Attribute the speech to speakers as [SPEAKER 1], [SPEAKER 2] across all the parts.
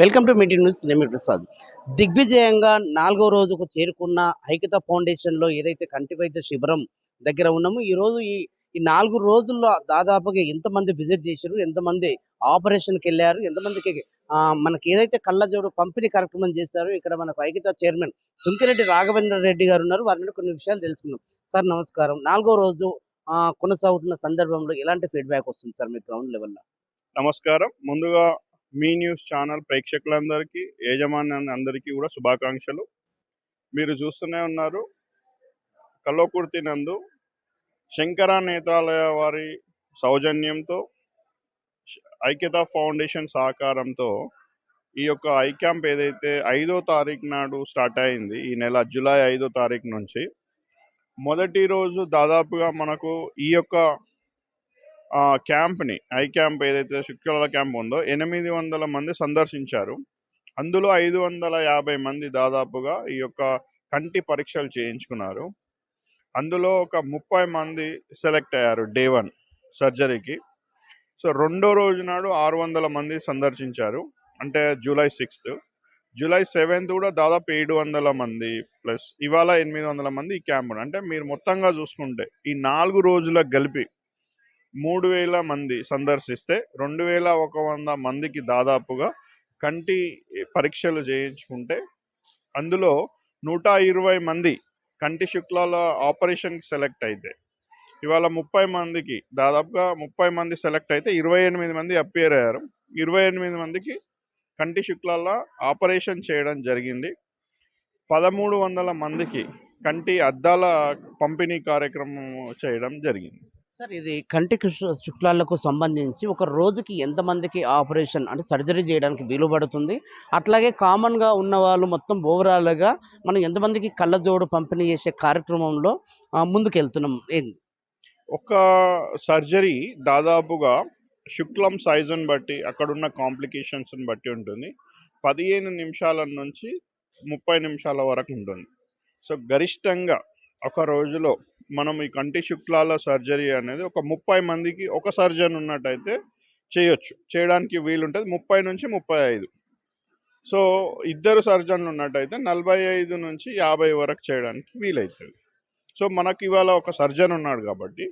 [SPEAKER 1] Welcome to meeting news నేను ప్రసాద్. దిగ్విజయంగా నాలుగో రోజుకు చేరుకున్న ఐక్యత ఫౌండేషన్లో ఏదైతే కంటి వైద్య శిబిరం దగ్గర ఉన్నామో ఈ రోజు ఈ ఈ నాలుగు రోజుల్లో దాదాపుగా ఎంతమంది విజిట్ చేశారు ఎంతమంది ఆపరేషన్కి వెళ్ళారు ఎంతమందికి మనకి ఏదైతే కళ్ళజోడు పంపిణీ కార్యక్రమం చేశారో ఇక్కడ మనకు ఐక్యత చైర్మన్ సుంకిరెడ్డి రాఘవేంద్ర రెడ్డి గారు ఉన్నారు. వారి నుండి కొన్ని విషయాలు తెలుసుకున్నాం సార్ నమస్కారం. నాలుగో రోజు కొనసాగుతున్న సందర్భంలో ఎలాంటి ఫీడ్బ్యాక్ వస్తుంది సార్ మీ గ్రౌండ్ లెవెల్లో?
[SPEAKER 2] నమస్కారం. ముందుగా మీ న్యూస్ ఛానల్ ప్రేక్షకులందరికీ యజమాని అందరికీ కూడా శుభాకాంక్షలు. మీరు చూస్తూనే ఉన్నారు. కల్లోకుర్తి నందు శంకర నేత్రాలయ వారి సౌజన్యంతో ఐక్యత ఫౌండేషన్ సహకారంతో ఈ యొక్క ఐ క్యాంప్ ఏదైతే ఐదో తారీఖు నాడు స్టార్ట్ అయింది ఈ నెల జూలై ఐదో తారీఖు నుంచి మొదటి రోజు దాదాపుగా మనకు ఈ యొక్క క్యాంప్ని ఐ క్యాంప్ ఏదైతే శుక్రవార క్యాంప్ ఉందో ఎనిమిది వందల మంది సందర్శించారు. అందులో ఐదు వందల యాభై మంది దాదాపుగా ఈ యొక్క కంటి పరీక్షలు చేయించుకున్నారు. అందులో ఒక ముప్పై మంది సెలెక్ట్ అయ్యారు డే వన్ సర్జరీకి. సో రెండో రోజు నాడు ఆరు వందల మంది సందర్శించారు. అంటే జూలై సిక్స్త్. జూలై సెవెంత్ కూడా దాదాపు ఏడు వందల మంది ప్లస్ ఇవాళ ఎనిమిది వందల మంది ఈ క్యాంప్ అంటే మీరు మొత్తంగా చూసుకుంటే ఈ నాలుగు రోజుల కలిపి మూడు వేల మంది సందర్శిస్తే రెండు వేల ఒక వంద మందికి దాదాపుగా కంటి పరీక్షలు చేయించుకుంటే అందులో నూట ఇరవై మంది కంటి శుక్లాల ఆపరేషన్కి సెలెక్ట్ అయితే ఇవాళ ముప్పై మందికి దాదాపుగా ముప్పై మంది సెలెక్ట్ అయితే ఇరవై ఎనిమిది మంది అప్పేర్ అయ్యారు. ఇరవై ఎనిమిది మందికి కంటి శుక్లాల ఆపరేషన్ చేయడం జరిగింది. పదమూడు వందల మందికి కంటి అద్దాల పంపిణీ కార్యక్రమం చేయడం జరిగింది.
[SPEAKER 1] సార్ ఇది కంటి శుక్లాలకు సంబంధించి ఒక రోజుకి ఎంతమందికి ఆపరేషన్ అంటే సర్జరీ చేయడానికి వీలు పడుతుంది? అట్లాగే కామన్గా ఉన్న వాళ్ళు మొత్తం ఓవరాల్గా మనం ఎంతమందికి కళ్ళజోడు పంపిణీ చేసే కార్యక్రమంలో ముందుకెళ్తున్నాం. ఏంది?
[SPEAKER 2] ఒక సర్జరీ దాదాపుగా శుక్లం సైజుని బట్టి అక్కడున్న కాంప్లికేషన్స్ని బట్టి ఉంటుంది. పదిహేను నిమిషాల నుంచి ముప్పై నిమిషాల వరకు ఉంటుంది. సో గరిష్టంగా ఒక రోజులో మనం ఈ కంటి శుక్లాల సర్జరీ అనేది ఒక ముప్పై మందికి ఒక సర్జన్ ఉన్నట్టయితే చేయొచ్చు. చేయడానికి వీలుంటుంది ముప్పై నుంచి ముప్పై ఐదు. సో ఇద్దరు సర్జన్లు ఉన్నట్టయితే నలభై ఐదు నుంచి యాభై వరకు చేయడానికి వీలవుతుంది సో మనకి ఇవాళ ఒక సర్జన్ ఉన్నాడు కాబట్టి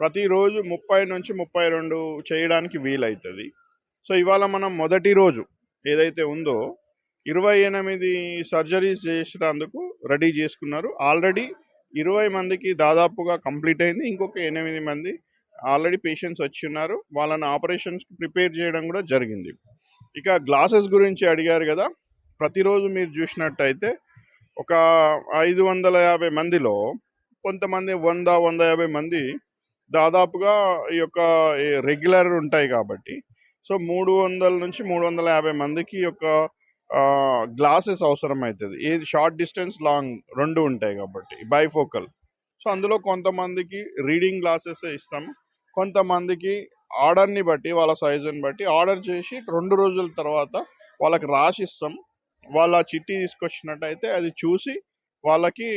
[SPEAKER 2] ప్రతిరోజు ముప్పై నుంచి ముప్పై రెండు చేయడానికి వీలవుతుంది సో ఇవాళ మనం మొదటి రోజు ఏదైతే ఉందో ఇరవై ఎనిమిది సర్జరీస్ చేసినందుకు రెడీ చేసుకున్నారు. ఆల్రెడీ ఇరవై మందికి దాదాపుగా కంప్లీట్ అయింది. ఇంకొక ఎనిమిది మంది ఆల్రెడీ పేషెంట్స్ వచ్చి ఉన్నారు వాళ్ళని ఆపరేషన్స్కి ప్రిపేర్ చేయడం కూడా జరిగింది. ఇక గ్లాసెస్ గురించి అడిగారు కదా ప్రతిరోజు మీరు చూసినట్టయితే ఒక ఐదు వందల యాభై మందిలో కొంతమంది వంద వంద యాభై మంది దాదాపుగా ఈ యొక్క రెగ్యులర్ ఉంటాయి కాబట్టి. సో మూడు వందల నుంచి మూడు వందల యాభై మందికి ఈ యొక్క గ్లాసెస్ అవసరం అవుతుంది ఏది షార్ట్ డిస్టెన్స్ లాంగ్ రెండు ఉంటాయి కాబట్టి బైఫోకల్. సో అందులో కొంతమందికి రీడింగ్ గ్లాసెస్ ఇస్తాం కొంతమందికి ఆర్డర్ని బట్టి వాళ్ళ సైజుని బట్టి ఆర్డర్ చేసి రెండు రోజుల తర్వాత వాళ్ళకి రాసిస్తాం. వాళ్ళ చిట్టి తీసుకొచ్చినట్టయితే అది చూసి వాళ్ళకి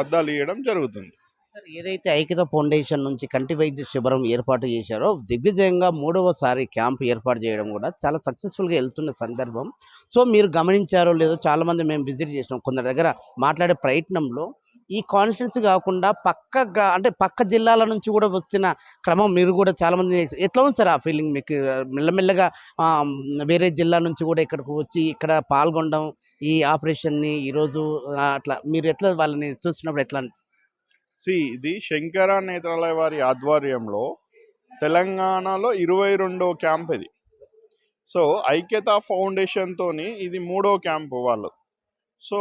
[SPEAKER 2] అద్దాలు ఇవ్వడం జరుగుతుంది.
[SPEAKER 1] సార్ ఏదైతే ఐక్యత ఫౌండేషన్ నుంచి కంటి వైద్య శిబిరం ఏర్పాటు చేశారో దిగ్విజయంగా మూడవసారి క్యాంప్ ఏర్పాటు చేయడం కూడా చాలా సక్సెస్ఫుల్గా వెళ్తున్న సందర్భం. సో మీరు గమనించారో లేదో చాలామంది మేము విజిట్ చేసినాం. కొందరి దగ్గర మాట్లాడే ప్రయత్నంలో ఈ కాన్స్టిట్యున్సీ కాకుండా పక్క అంటే పక్క జిల్లాల నుంచి కూడా వచ్చిన క్రమం మీరు కూడా చాలామంది ఎట్లా ఉంది సార్ ఆ ఫీలింగ్ మీకు? మెల్లమెల్లగా వేరే జిల్లా నుంచి కూడా ఇక్కడికి వచ్చి ఇక్కడ పాల్గొనడం ఈ ఆపరేషన్ని ఈరోజు అట్లా మీరు ఎట్లా వాళ్ళని చూసినప్పుడు ఎట్లా అనిపిస్తుంది?
[SPEAKER 2] సి ఇది శంకర నేత్రాలయ వారి ఆధ్వర్యంలో తెలంగాణలో ఇరవై రెండో క్యాంప్ ఇది. సో ఐక్యత ఫౌండేషన్తోని ఇది మూడో క్యాంప్ వాళ్ళు. సో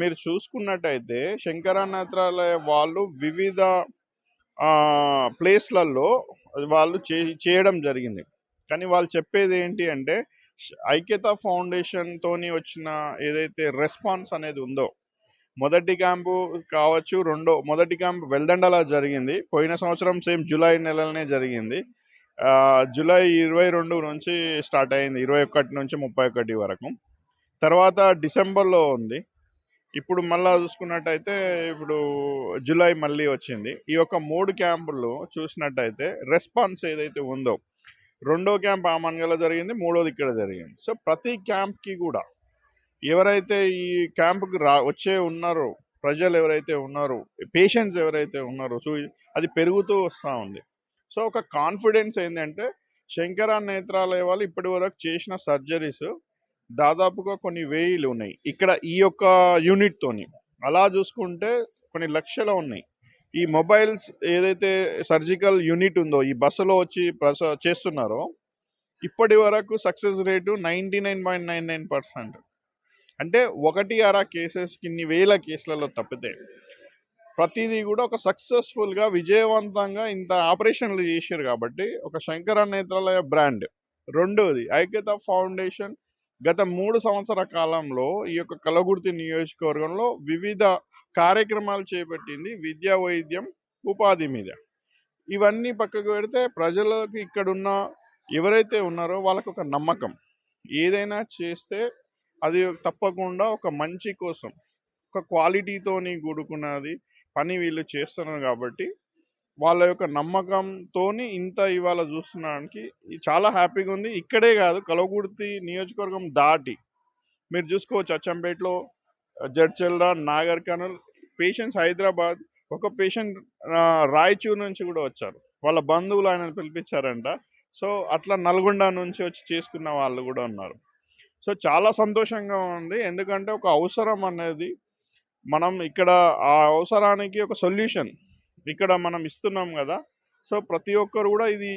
[SPEAKER 2] మీరు చూసుకున్నట్టయితే శంకర నేత్రాలయ వాళ్ళు వివిధ ప్లేస్లలో వాళ్ళు చే చేయడం జరిగింది. కానీ వాళ్ళు చెప్పేది ఏంటి అంటే ఐక్యత ఫౌండేషన్తోని వచ్చిన ఏదైతే రెస్పాన్స్ అనేది ఉందో మొదటి క్యాంపు కావచ్చు రెండో మొదటి క్యాంప్ వెల్దండలా జరిగింది. పోయిన సంవత్సరం సేమ్ జూలై నెలలోనే జరిగింది. జూలై ఇరవై రెండు నుంచి స్టార్ట్ అయింది ఇరవై ఒకటి నుంచి ముప్పై ఒకటి వరకు. తర్వాత డిసెంబర్లో ఉంది. ఇప్పుడు మళ్ళా చూసుకున్నట్టయితే ఇప్పుడు జూలై మళ్ళీ వచ్చింది. ఈ యొక్క మూడు క్యాంపుల్లో చూసినట్టయితే రెస్పాన్స్ ఏదైతే ఉందో రెండో క్యాంప్ ఆమన్గలో జరిగింది మూడోది ఇక్కడ జరిగింది. సో ప్రతి క్యాంప్కి కూడా ఎవరైతే ఈ క్యాంప్కి రా వచ్చే ఉన్నారో ప్రజలు ఎవరైతే ఉన్నారో పేషెంట్స్ ఎవరైతే ఉన్నారో సో అది పెరుగుతూ వస్తూ ఉంది. సో ఒక కాన్ఫిడెన్స్ ఏంటంటే శంకర నేత్రాలయ వాళ్ళు ఇప్పటి వరకు చేసిన సర్జరీస్ దాదాపుగా కొన్ని వేయిలు ఉన్నాయి. ఇక్కడ ఈ యొక్క యూనిట్తోని అలా చూసుకుంటే కొన్ని లక్షలు ఉన్నాయి. ఈ మొబైల్స్ ఏదైతే సర్జికల్ యూనిట్ ఉందో ఈ బస్సులో వచ్చి ప్రస చేస్తున్నారో ఇప్పటి వరకు success rate ninety nine point nine nine percent. అంటే ఒకటి అర కేసెస్ ఇన్ని వేల కేసులలో తప్పితే ప్రతిదీ కూడా ఒక సక్సెస్ఫుల్గా విజయవంతంగా ఇంత ఆపరేషన్లు చేశారు కాబట్టి ఒక శంకర నేత్రాలయ బ్రాండ్. రెండవది ఐక్యత ఫౌండేషన్ గత మూడు సంవత్సర కాలంలో ఈ యొక్క కలగుర్తి నియోజకవర్గంలో వివిధ కార్యక్రమాలు చేపట్టింది విద్యా వైద్యం ఉపాధి మీద. ఇవన్నీ పక్కకు పెడితే ప్రజలకు ఇక్కడున్న ఎవరైతే ఉన్నారో వాళ్ళకు ఒక నమ్మకం. ఏదైనా చేస్తే అది తప్పకుండా ఒక మంచి కోసం ఒక క్వాలిటీతోని కూడుకున్నది పని వీళ్ళు చేస్తున్నారు కాబట్టి వాళ్ళ యొక్క నమ్మకంతోని ఇంత ఇవాళ చూస్తున్నానికి చాలా హ్యాపీగా ఉంది. ఇక్కడే కాదు కలవకుర్తి నియోజకవర్గం దాటి మీరు చూసుకోవచ్చు అచ్చంపేటలో జడ్చల్రా నాగర్ కనల్ పేషెంట్స్ హైదరాబాద్ ఒక పేషెంట్ రాయచూర్ నుంచి కూడా వచ్చారు. వాళ్ళ బంధువులు ఆయన పిలిపించారంట. సో అట్లా నల్గొండ నుంచి వచ్చి చేసుకున్న వాళ్ళు కూడా ఉన్నారు. సో చాలా సంతోషంగా ఉంది. ఎందుకంటే ఒక అవసరం అనేది మనం ఇక్కడ ఆ అవసరానికి ఒక సొల్యూషన్ ఇక్కడ మనం ఇస్తున్నాం కదా! సో ప్రతి ఒక్కరు కూడా ఇది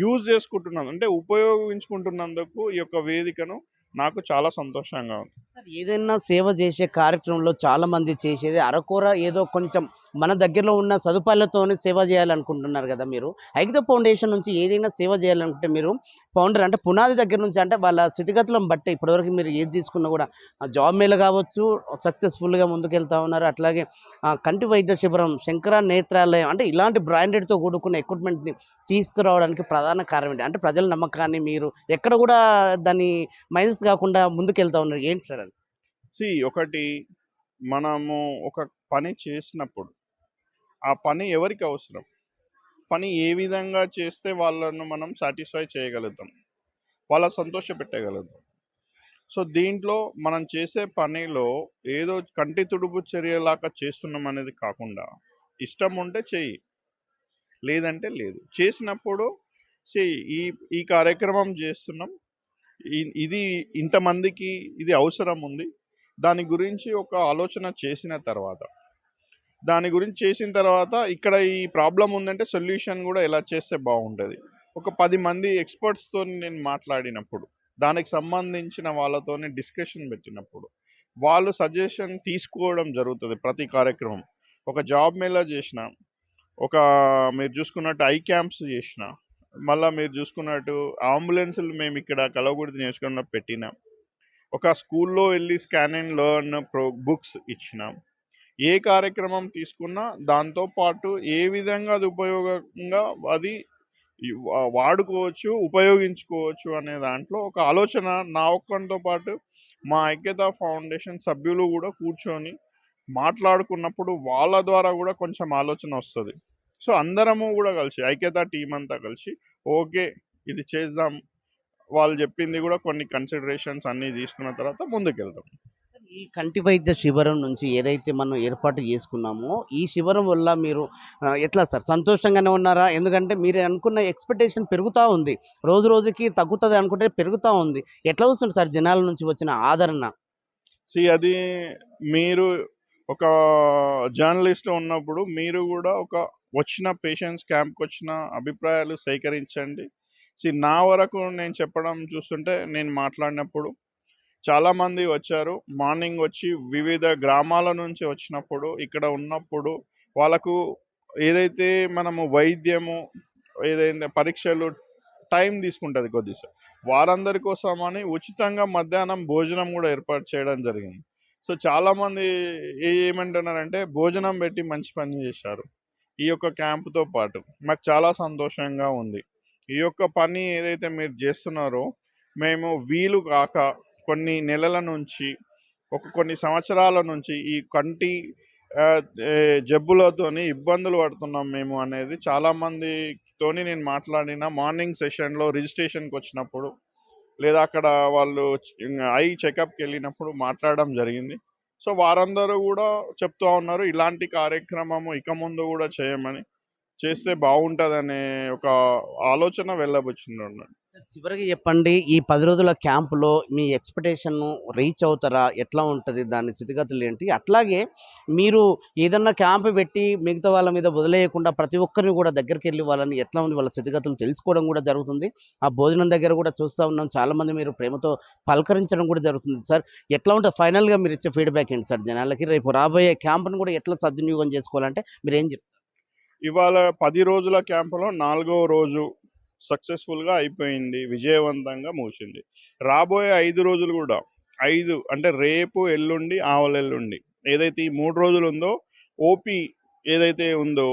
[SPEAKER 2] యూజ్ చేసుకుంటున్నాను అంటే ఉపయోగించుకుంటున్నందుకు ఈ యొక్క వేదికను నాకు చాలా సంతోషంగా ఉంది.
[SPEAKER 1] సార్ ఏదైనా సేవ చేసే కార్యక్రమంలో చాలా మంది చేసేది అరకొర ఏదో కొంచెం మన దగ్గరలో ఉన్న సదుపాయాలతోనే సేవ చేయాలనుకుంటున్నారు కదా మీరు. ఐక్యత ఫౌండేషన్ నుంచి ఏదైనా సేవ చేయాలనుకుంటే మీరు ఫౌండర్ అంటే పునాది దగ్గర నుంచి అంటే వాళ్ళ స్థితిగతులను బట్టి ఇప్పటివరకు మీరు ఏది తీసుకున్నా కూడా జాబ్ మేళ కావచ్చు సక్సెస్ఫుల్గా ముందుకెళ్తా ఉన్నారు. అట్లాగే కంటి వైద్య శిబిరం శంకర నేత్రాలయం అంటే ఇలాంటి బ్రాండెడ్తో కూడుకున్న ఎక్విప్మెంట్ని తీసుకురావడానికి ప్రధాన కారణం ఏంటి? అంటే ప్రజల నమ్మకాన్ని మీరు ఎక్కడ కూడా దాన్ని మైనస్ కాకుండా ముందుకెళ్తా ఉన్నారు. ఏంటి సార్ అది?
[SPEAKER 2] సి ఒకటి మనము ఒక పని చేసినప్పుడు ఆ పని ఎవరికి అవసరం? పని ఏ విధంగా చేస్తే వాళ్ళను మనం సాటిస్ఫై చేయగలుగుతాం? వాళ్ళ సంతోష పెట్టగలుగుతాం. సో దీంట్లో మనం చేసే పనిలో ఏదో కంటి తుడుపు చర్యలాగా చేస్తున్నాం అనేది కాకుండా ఇష్టం ఉంటే చెయ్యి లేదంటే లేదు. చేసినప్పుడు చెయ్యి. ఈ ఈ కార్యక్రమం చేస్తున్నాం. ఇది ఇంతమందికి ఇది అవసరం ఉంది. దాని గురించి ఒక ఆలోచన చేసిన తర్వాత దాని గురించి చేసిన తర్వాత ఇక్కడ ఈ ప్రాబ్లం ఉందంటే సొల్యూషన్ కూడా ఎలా చేస్తే బాగుంటుంది ఒక పది మంది ఎక్స్పర్ట్స్తో నేను మాట్లాడినప్పుడు దానికి సంబంధించిన వాళ్ళతో డిస్కషన్ పెట్టినప్పుడు వాళ్ళు సజెషన్ తీసుకోవడం జరుగుతుంది ప్రతి కార్యక్రమం. ఒక జాబ్ మేళా చేసిన ఒక మీరు చూసుకున్నట్టు ఐ క్యాంప్స్ చేసిన మళ్ళీ మీరు చూసుకున్నట్టు అంబులెన్సులు మేము ఇక్కడ కలవకూడదు నియోజకవర్గంలో పెట్టినాం. ఒక స్కూల్లో వెళ్ళి scan and learn pro books ఇచ్చినాం. ఏ కార్యక్రమం తీసుకున్నా దాంతో పాటు ఏ విధంగా అది ఉపయోగంగా అది వాడుకోవచ్చు ఉపయోగించుకోవచ్చు అనే దాంట్లో ఒక ఆలోచన నా ఒక్కరితో పాటు మా ఐక్యత ఫౌండేషన్ సభ్యులు కూడా కూర్చొని మాట్లాడుకున్నప్పుడు వాళ్ళ ద్వారా కూడా కొంచెం ఆలోచన వస్తుంది. సో అందరము కూడా కలిసి ఐక్యత టీం అంతా కలిసి ఓకే ఇది చేద్దాం వాళ్ళు చెప్పింది కూడా కొన్ని కన్సిడరేషన్స్ అన్నీ తీసుకున్న తర్వాత ముందుకెళ్తాం
[SPEAKER 1] ఈ కంటి వైద్య శిబిరం నుంచి ఏదైతే మనం ఏర్పాటు చేసుకున్నామో ఈ శిబిరం వల్ల మీరు ఎట్లా సార్? సంతోషంగానే ఉన్నారా? ఎందుకంటే మీరు అనుకున్న ఎక్స్పెక్టేషన్ పెరుగుతూ ఉంది. రోజు రోజుకి తగ్గుతుంది అనుకుంటే పెరుగుతూ ఉంది. ఎట్లా వస్తుంది సార్ జనాల నుంచి వచ్చిన ఆదరణ?
[SPEAKER 2] సి అది మీరు ఒక జర్నలిస్ట్ ఉన్నప్పుడు మీరు కూడా ఒక వచ్చిన పేషెంట్స్ క్యాంప్కి వచ్చిన అభిప్రాయాలు సేకరించండి. సి నా వరకు నేను చెప్పడం చూస్తుంటే నేను మాట్లాడినప్పుడు చాలామంది వచ్చారు. మార్నింగ్ వచ్చి వివిధ గ్రామాల నుంచి వచ్చినప్పుడు ఇక్కడ ఉన్నప్పుడు వాళ్ళకు ఏదైతే మనము వైద్యము ఏదైతే పరీక్షలు టైం తీసుకుంటుంది కొద్దిసేపు వారందరి కోసమని ఉచితంగా మధ్యాహ్నం భోజనం కూడా ఏర్పాటు చేయడం జరిగింది. సో చాలామంది ఏ- ఏమంటున్నారంటే భోజనం పెట్టి మంచి పని చేశారు. ఈ యొక్క క్యాంపుతో పాటు. మాకు చాలా సంతోషంగా ఉంది. ఈ యొక్క పని ఏదైతే మీరు చేస్తున్నారో మేము వీలు కాక కొన్ని నెలల నుంచి ఒక కొన్ని సంవత్సరాల నుంచి ఈ కంటి జబ్బులతోని ఇబ్బందులు పడుతున్నాం మేము అనేది చాలామందితోని నేను మాట్లాడిన మార్నింగ్ సెషన్లో రిజిస్ట్రేషన్కి వచ్చినప్పుడు లేదా అక్కడ వాళ్ళు ఐ చెకప్కి వెళ్ళినప్పుడు మాట్లాడడం జరిగింది. సో వారందరూ కూడా చెప్తూ ఉన్నారు ఇలాంటి కార్యక్రమము ఇక ముందు కూడా చేయమని చేస్తే బాగుంటుందనే ఒక ఆలోచన వెళ్ళబుచ్చింది
[SPEAKER 1] చివరికి చెప్పండి ఈ పది రోజుల క్యాంపులో మీ ఎక్స్పెక్టేషన్ రీచ్ అవుతారా? ఎట్లా ఉంటుంది? దాని స్థితిగతులు ఏంటి? అట్లాగే మీరు ఏదన్నా క్యాంప్ పెట్టి మిగతా వాళ్ళ మీద వదిలేయకుండా ప్రతి ఒక్కరిని కూడా దగ్గరికి వెళ్ళి వాళ్ళని ఎట్లా ఉంది? వాళ్ళ స్థితిగతులు తెలుసుకోవడం కూడా జరుగుతుంది. ఆ భోజనం దగ్గర కూడా చూస్తూ ఉన్నాం. చాలామంది మీరు ప్రేమతో పలకరించడం కూడా జరుగుతుంది. సార్ ఎట్లా ఉంటుంది? ఫైనల్గా మీరు ఇచ్చే ఫీడ్బ్యాక్ ఏంటి సార్? జనాలకి రేపు రాబోయే క్యాంప్ను కూడా ఎట్లా సద్వినియోగం చేసుకోవాలంటే మీరు ఏం చెప్తారు
[SPEAKER 2] ఇవాళ పది రోజుల క్యాంపులో నాలుగో రోజు సక్సెస్ఫుల్గా అయిపోయింది విజయవంతంగా మూసింది. రాబోయే ఐదు రోజులు కూడా ఐదు అంటే రేపు ఎల్లుండి ఆవలెల్లుండి ఏదైతే ఈ మూడు రోజులు ఉందో ఓపీ ఏదైతే ఉందో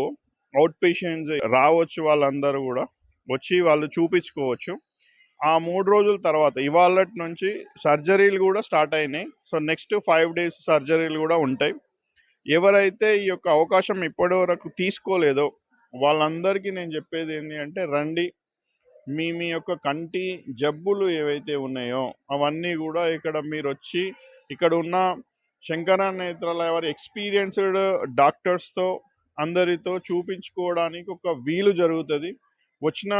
[SPEAKER 2] అవుట్ పేషెంట్స్ రావచ్చు వాళ్ళందరూ కూడా వచ్చి వాళ్ళు చూపించుకోవచ్చు. ఆ మూడు రోజుల తర్వాత ఇవాళ నుంచి సర్జరీలు కూడా స్టార్ట్ అయినాయి. సో నెక్స్ట్ ఫైవ్ డేస్ సర్జరీలు కూడా ఉంటాయి. ఎవరైతే ఈ యొక్క అవకాశం ఇప్పటి వరకు తీసుకోలేదో వాళ్ళందరికీ నేను చెప్పేది ఏంటి అంటే రండి మీ మీ యొక్క కంటి జబ్బులు ఏవైతే ఉన్నాయో అవన్నీ కూడా ఇక్కడ మీరు వచ్చి ఇక్కడ ఉన్న శంకర నేత్రాలయ వారి ఎక్స్పీరియన్స్డ్ డాక్టర్స్తో అందరితో చూపించుకోవడానికి ఒక వీలు జరుగుతుంది. వచ్చిన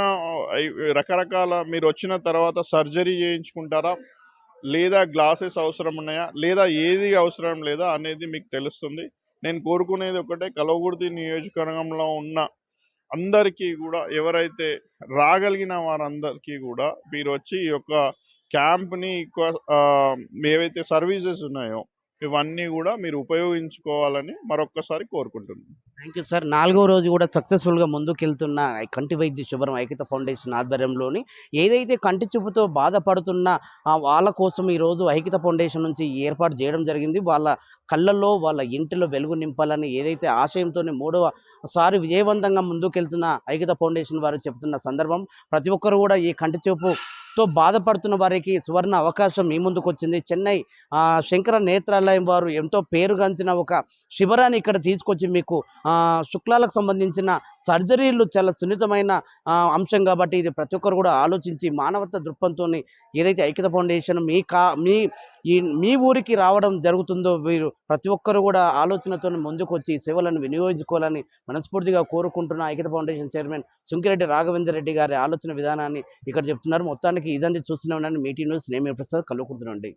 [SPEAKER 2] రకరకాల మీరు వచ్చిన తర్వాత సర్జరీ చేయించుకుంటారా? లేదా గ్లాసెస్ అవసరం ఉన్నాయా? లేదా ఏది అవసరం లేదా అనేది మీకు తెలుస్తుంది. నేను కోరుకునేది ఒకటే కలవగుర్తి నియోజకవర్గంలో ఉన్న అందరికీ కూడా ఎవరైతే రాగలిగిన వారందరికీ కూడా మీరు వచ్చి ఈ యొక్క క్యాంప్ని ఎక్కువ ఏవైతే సర్వీసెస్ ఉన్నాయో ఇవన్నీ కూడా మీరు ఉపయోగించుకోవాలని మరొక్కసారి కోరుకుంటున్నాను.
[SPEAKER 1] Thank you sir. నాలుగో రోజు కూడా సక్సెస్ఫుల్గా ముందుకెళ్తున్న కంటి వైద్య శుభ్రం ఐక్యత ఫౌండేషన్ ఆధ్వర్యంలోని ఏదైతే కంటి చూపుతో బాధపడుతున్న వాళ్ళ కోసం ఈరోజు ఐక్యత ఫౌండేషన్ నుంచి ఏర్పాటు చేయడం జరిగింది. వాళ్ళ కళ్ళల్లో వాళ్ళ ఇంటిలో వెలుగు నింపాలని ఏదైతే ఆశయంతో మూడవ సారి విజయవంతంగా ముందుకెళ్తున్న ఐక్యత ఫౌండేషన్ వారు చెప్తున్న సందర్భం ప్రతి ఒక్కరు కూడా ఈ కంటి చూపు తో బాధపడుతున్న వారికి సువర్ణ అవకాశం మీ ముందుకు వచ్చింది. చెన్నై శంకర నేత్రాలయం వారు ఎంతో పేరుగాంచిన ఒక శిబిరాన్ని ఇక్కడ తీసుకొచ్చి మీకు శుక్లాలకు సంబంధించిన సర్జరీలు చాలా సున్నితమైన అంశం కాబట్టి ఇది ప్రతి ఒక్కరు కూడా ఆలోచించి మానవత దృక్పథంతో ఏదైతే ఐక్యత ఫౌండేషన్ మీ కా మీ ఈ మీ ఊరికి రావడం జరుగుతుందో వీరు ప్రతి ఒక్కరు కూడా ఆలోచనతో ముందుకు వచ్చి సేవలను వినియోగించుకోవాలని మనస్ఫూర్తిగా కోరుకుంటున్న ఐక్యత ఫౌండేషన్ చైర్మన్ సుంకిరెడ్డి రాఘవేంద్రరెడ్డి గారి ఆలోచన విధానాన్ని ఇక్కడ చెప్తున్నారు. మొత్తానికి ఇదంతా చూస్తూనే మీటింగ్ న్యూస్ నేమే ప్రసాద్ కల్లుకుంటున్నాండి